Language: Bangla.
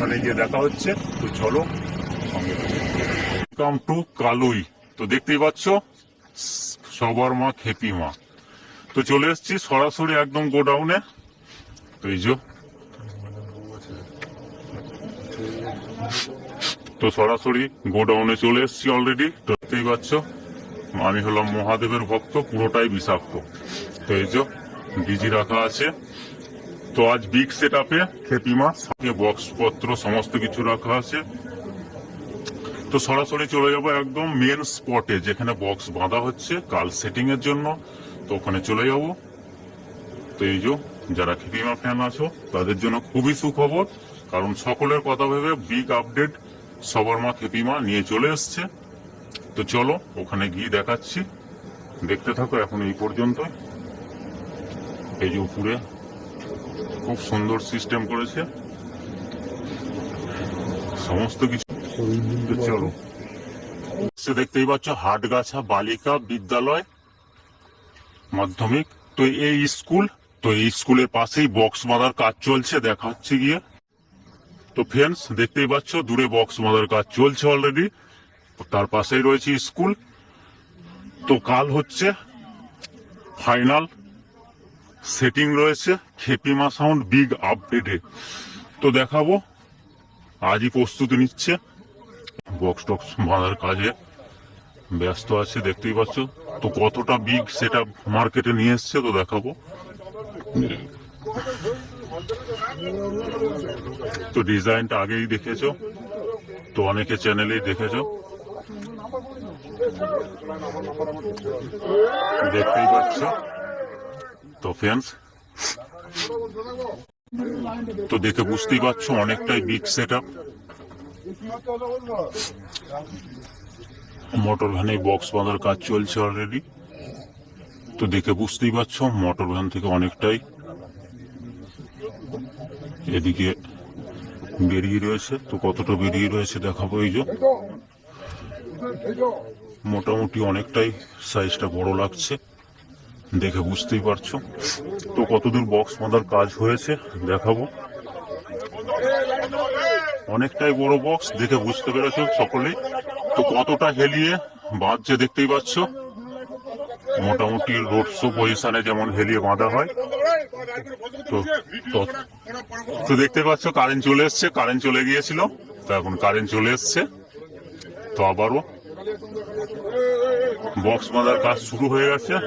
ওখানে গিয়ে দেখা হচ্ছে, তো চলো সঙ্গে কাম টু কালুই। তো দেখতেই পাচ্ছ, সবার মা খেপি মা। তো চলে এসেছি সরাসরি একদম গোডাউনে। তো এই যে। তো সরাসরি গোডাউনে চলে এসেছি অলরেডি তো দেখতেই পাচ্ছ, আমি হলাম মহাদেবের ভক্ত, পুরোটাই বিষাক্ত। তো এই যে, ডিজি রাখা আছে। তো আজ বিগ সেট আপে খেপিমা সঙ্গে বক্স পত্র সমস্ত কিছু রাখা আছে। তো সরাসরি চলে যাব একদম মেন স্পটে যেখানে বক্স বাঁধা হচ্ছে কাল সেটিং এর জন্য। তো ওখানে চলে যাব। তো এই যে, যারা খেপিমা ফ্যান আছো, তাদের জন্য খুবই সুখবর, কারণ সকলের কথা ভেবে বিগ আপডেট সবার মা খেপিমা নিয়ে চলে এসছে। তো চলো, ওখানে গিয়ে দেখাচ্ছি। দেখতে থাকো এখন এই পর্যন্ত এই যে উপরে খুব সুন্দর সিস্টেম করেছে। সমস্ত কিছু চলো দেখতেই পাচ্ছ, হাটগাছা বালিকা বিদ্যালয় মাধ্যমিক। তো এই স্কুল তো এই স্কুলের পাশেই বক্স বাঁধার কাজ চলছে দেখা হচ্ছে গিয়ে। তো ফ্রেন্ডস দেখতেই পাচ্ছ, দূরে বক্স বাঁধার কাজ চলছে অলরেডি তার পাশেই রয়েছে স্কুল তো কাল হচ্ছে ফাইনাল সেটিং রয়েছে খেপিমা সাউন্ড বিগ আপডেটে। তো দেখাবো। আজই প্রস্তুতি নিচ্ছে। বক্স টক্স বাঁধার কাজে ব্যস্ত আছে, দেখতেই পাচ্ছ। তো কতটা বিগ সেটা মার্কেটে নিয়ে এসছে, তো দেখাবো। তো ডিজাইনটা আগেই দেখেছ? তো অনেকে চ্যানেলেই দেখেছ। দেখতেই পাচ্ছ। তো ফ্রেন্ডস তো দেখে বুঝতেই পারছ অনেকটাই বিগ সেট আপ মোটর ভ্যানে বক্স বাঁধার কাজ চলছে অলরেডি তো দেখে বুঝতেই পারছ মোটর ভ্যান থেকে অনেকটাই এদিকে বেরিয়ে রয়েছে। তো কতটা বেরিয়ে রয়েছে দেখাবো এই যে। মোটামুটি অনেকটাই সাইজটা বড় লাগছে। দেখে বুঝতেই পারছ। তো কতদূর বক্স বাঁধার কাজ হয়েছে, দেখাবো। অনেকটাই বড় বক্স দেখে বুঝতে পেরেছ সকলেই। তো কতটা হেলিয়ে বাঁধছে দেখতেই পাচ্ছ। মোটামুটি রোড শো পজিশনে যেমন হেলিয়ে বাঁধা হয়। তো তো- দেখতে পাচ্ছ কারেন্ট চলে এসছে কারেন্ট চলে গিয়েছিল। তো এখন কারেন্ট চলে এসছে। তো আবারও বক্স বাঁধার কাজ শুরু হয়ে গেছে।